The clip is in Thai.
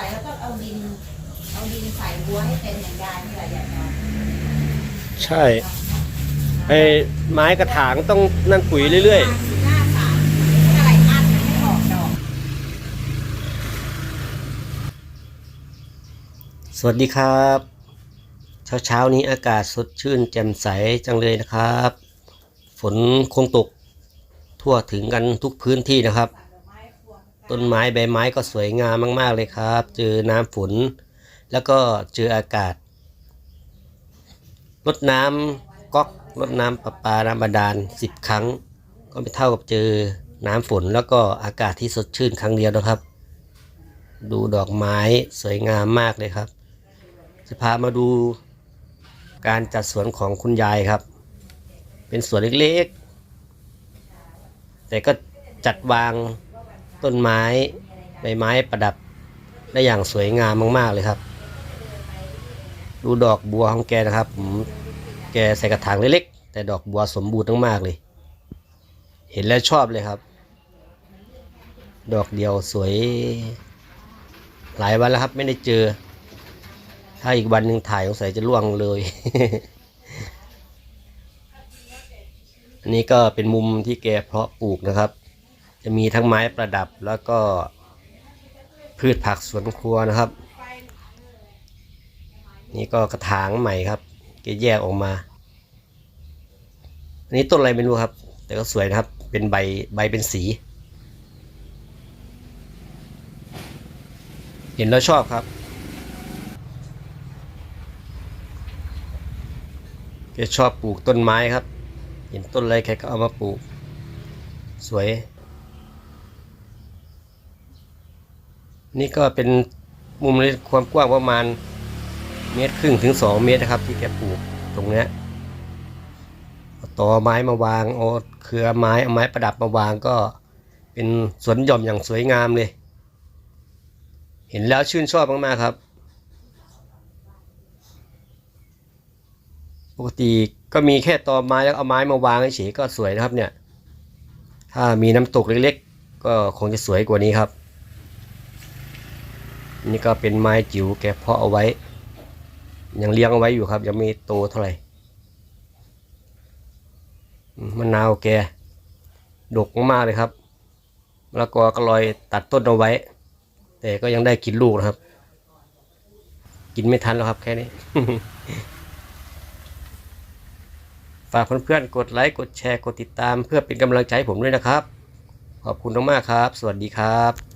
ดิน เอาดินใส่บัวให้เต็มอย่างยายนี่แหละยายเนาะใช่ไอ้ไม้กระถางต้องนั่นปุ๋ยเรื่อยหน้าสามอะไรอัดมันไม่ออกดอกๆสวัสดีครับ เช้าเช้าๆนี้อากาศสดชื่นแจ่มใสจังเลยนะครับ ฝนคงตก ทั่วถึงกันทุกพื้นที่นะครับ ต้นไม้ใบไม้ก็สวยงามมาก ๆ เลยครับ เจอน้ำฝน แล้วก็เจออากาศรดน้ำก๊อกรดน้ำประปาน้ำบาดาลสิบครั้ง ก็ไม่เท่ากับเจอน้ำฝนแล้วก็อากาศที่สดชื่นครั้งเดียวนะครับ ดูดอกไม้สวยงามมากเลยครับจะพามาดูการจัดสวนของคุณยายครับ เป็นสวนเล็กๆ แต่ก็จัดวาง ต้นไม้ใบไม้ประดับได้อย่างสวยงามมาก ๆ เลยครับ ดูดอกบัวของแกนะครับผมแกใส่กระถางเล็กๆแต่ดอกบัวสมบูรณ์มากๆเลย เห็นแล้วชอบเลยครับ ดอกเดียวสวย หลายวันแล้วครับไม่ได้เจอ ถ้าอีกวันหนึ่งถ่ายสงสัยจะล่วงเลย อันนี้ก็เป็นมุมที่แกเพาะปลูกนะครับ จะมีทั้งไม้ประดับแล้วก็พืชผักสวนครัวนะครับ นี่ก็กระถางใหม่ครับแกแยกออกมา อันนี้ต้นอะไรไม่รู้ครับ แต่ก็สวยนะครับ เป็นใบใบเป็นสี เห็นแล้วชอบครับแกชอบปลูกต้นไม้ครับ เห็นต้นอะไรแกก็เอามาปลูก สวย นี่ก็เป็นมุมในความกว้างประมาณเมตรครึ่งถึงสองเมตรนะครับ ที่แกปลูกตรงเนี้ยเอาตอไม้มาวางเอาเครือไม้เอาไม้ประดับมาวางก็เป็นสวนหย่อมอย่างสวยงามเลย เห็นแล้วชื่นชอบมากๆครับ ปกติก็มีแค่ตอไม้แล้วเอาไม้มาวางเฉยก็สวยนะครับเนี่ย ถ้ามีน้ำตกเล็กๆ ก็คงจะสวยกว่านี้ครับ นี่ก็เป็นไม้จิ๋วแกเพาะเอาไว้ ยังเลี้ยงเอาไว้อยู่ครับ ยังไม่โตเท่าไหร่มะนาวแกดกมากๆเลยครับแล้วก็ก็ลอยตัดต้นเอาไว้ แต่ก็ยังได้กินลูกนะครับ กินไม่ทันแล้วครับแค่นี้ฝากเพื่อนๆกดไลค์กดแชร์กดติดตามเพื่อเป็นกำลังใจใผมด้วยนะครับ ขอบคุณมากๆครับ สวัสดีครับ